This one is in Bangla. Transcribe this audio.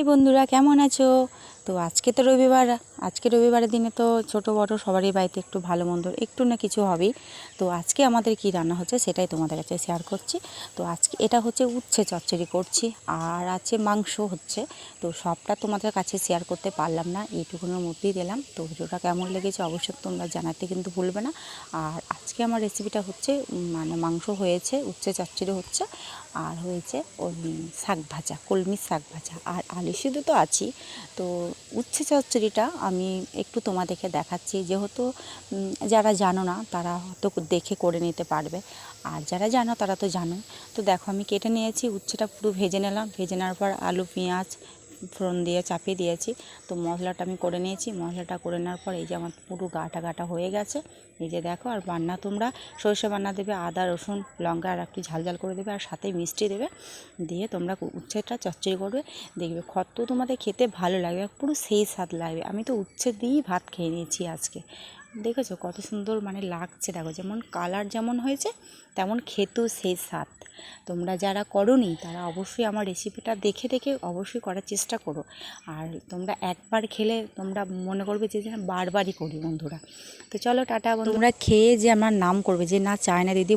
হাই বন্ধুরা কেমন আছো? তো আজকে তো রবিবার, আজকে রবিবারের দিনে তো ছোট বড় সবারই বাড়িতে একটু ভালো মন্দ, একটু না কিছু হবেই। তো আজকে আমাদের কি রান্না হচ্ছে সেটাই তোমাদের কাছে শেয়ার করছি। তো আজকে এটা হচ্ছে উচ্ছে চচ্চড়ি করছি, আর আছে মাংস হচ্ছে। তো সবটা তোমাদের কাছে শেয়ার করতে পারলাম না, এইটুকুনের মধ্যেই দিলাম। তো ভিডিওটা কেমন লেগেছে অবশ্যই তোমরা জানাতে কিন্তু ভুলবে না। আর আজকে আমার রেসিপিটা হচ্ছে মানে মাংস হয়েছে, উচ্ছে চচ্চড়ি হচ্ছে, আর হয়েছে ওই শাক ভাজা কলমির শাক ভাজা। আর আলু সিদ্ধ তো আছি তো উচ্ছে চচ্চড়িটা আমি একটু তোমাদেরকে দেখাচ্ছি। যেহেতু যারা জানো না, তারা হয়তো দেখে করে নিতে পারবে। আর যারা জানো, তারা তো জানো তো দেখো, আমি কেটে নিয়েছি, উচ্ছেটা পুরো ভেজে নিলাম। ভেজে নেওয়ার পর আলু, পেঁয়াজ ফোড়ন দিয়ে চাপিয়ে দিয়েছি। তো মশলাটা আমি করে নিয়েছি। মশলাটা করে নেওয়ার পর এই যে আমার পুরো গাটা গাটা হয়ে গেছে। এই যে দেখো, আর বান্না তোমরা সরষে বান্না দেবে, আদা, রসুন, লঙ্কা, আর একটু ঝাল ঝাল করে দেবে, আর সাথে মিষ্টি দেবে। দিয়ে তোমরা উচ্ছেটা চচ্চড়ি করবে। দেখবে কত তোমাদের খেতে ভালো লাগবে, পুরো সেই স্বাদ লাগবে। আমি তো উচ্ছে দিয়েই ভাত খেয়ে নিয়েছি আজকে। দেখেছ কত সুন্দর মানে লাগছে, দেখো যেমন কালার যেমন হয়েছে, তেমন খেতেও সেই স্বাদ। তোমরা যারা করনি, তারা অবশ্যই আমার রেসিপিটা দেখে দেখে অবশ্যই করার চেষ্টা করো। আর তোমরা একবার খেলে তোমরা মনে করবে যে যেন বারবারই করি বন্ধুরা। তো চলো, টাটা তোমরা খেয়ে যে আমার নাম করবে, যে না চায় না দিদি